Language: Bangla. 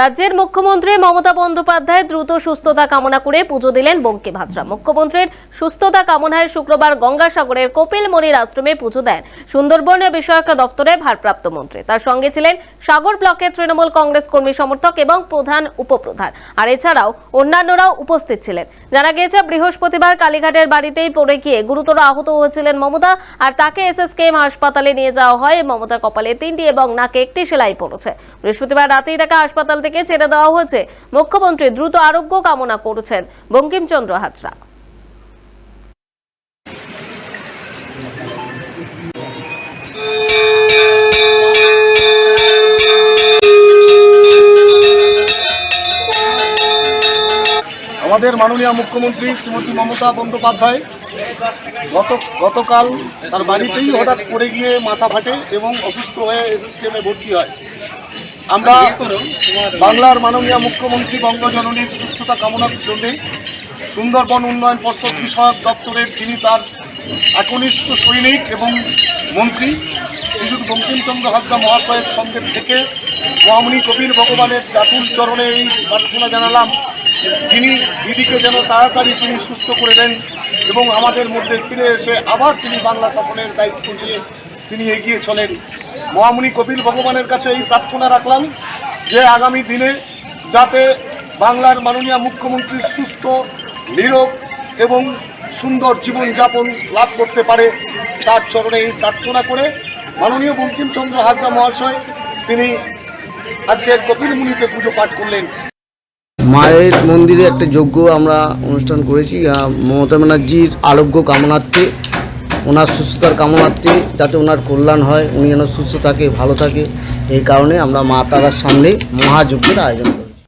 রাজ্যের মুখ্যমন্ত্রী মমতা বন্দ্যোপাধ্যায় দ্রুত সুস্থতা কামনা করে পুজো দিলেন বঙ্কিম হাজরা মুখ্যমন্ত্রীর সুস্থতা কামনায় শুক্রবার গঙ্গাসাগরের কপিল মনির আশ্রমে পুজো দেন সুন্দরবনের বিষয়ক দপ্তরের ভারপ্রাপ্ত মন্ত্রী। তার সঙ্গে ছিলেন সাগর ব্লকের তৃণমূল কংগ্রেস কর্মী সমর্থক এবং প্রধান উপপ্রধান। আর এছাড়াও অন্যান্যরাও উপস্থিত ছিলেন। জানা গিয়েছে, বৃহস্পতিবার কালীঘাটের বাড়িতেই পড়ে গিয়ে গুরুতর আহত হয়েছিলেন মমতা আর তাকে এসএসকেএম হাসপাতালে নিয়ে যাওয়া হয়। মমতার কপালে তিনটি এবং নাকে একটি সেলাই পড়েছে। বৃহস্পতিবার রাতেই তাকে হাসপাতাল থেকে ছেড়ে দেওয়া হয়েছে। মুখ্যমন্ত্রী দ্রুত আরোগ্য কামনা করেছেন বঙ্কিমচন্দ্র হাজরা। আমাদের মাননীয় মুখ্যমন্ত্রী শ্রীমতী মমতা বন্দ্যোপাধ্যায় গত গতকাল তার বাড়িতেই হঠাৎ পড়ে গিয়ে মাথা ফাটে এবং অসুস্থ হয়ে এসএসকেমে ভর্তি হয়। আমরা বাংলার মাননীয় মুখ্যমন্ত্রী বঙ্গজননীর সুস্থতা কামনার জন্যে সুন্দরবন উন্নয়ন পর্ষদ বিষয়ক দপ্তরের যিনি তার একনিষ্ঠ সৈনিক এবং মন্ত্রী, শ্রীযুত বঙ্কিমচন্দ্র হাজরা মহাশয়ের সঙ্গে থেকে মহামণি কবির ভগবানের জাতুল চরণে এই প্রার্থনা জানালাম। যিনি দিদিকে যেন তাড়াতাড়ি তিনি সুস্থ করে দেন এবং আমাদের মধ্যে ফিরে এসে আবার তিনি বাংলা শাসনের দায়িত্ব নিয়ে তিনি এগিয়ে চলেন। মহামণি কপিল ভগবানের কাছে এই প্রার্থনা রাখলাম যে আগামী দিনে যাতে বাংলার মাননীয় মুখ্যমন্ত্রী সুস্থ নিরোগ এবং সুন্দর জীবনযাপন লাভ করতে পারে তার চরণে এই প্রার্থনা করে মাননীয় বঙ্কিমচন্দ্র হাজরা মহাশয় তিনি আজকের কপিল মুনিতে পুজো পাঠ করলেন। মায়ের মন্দিরে একটা যজ্ঞ আমরা অনুষ্ঠান করেছি মমতা ব্যানার্জির আরোগ্য কামনার্থে। ওনার সুস্থতার কামনার্থে যাতে ওনার কল্যাণ হয়, উনি যেন সুস্থ থাকে, ভালো থাকে, এই কারণে আমরা মা তারার সামনে মহাযজ্ঞের আয়োজন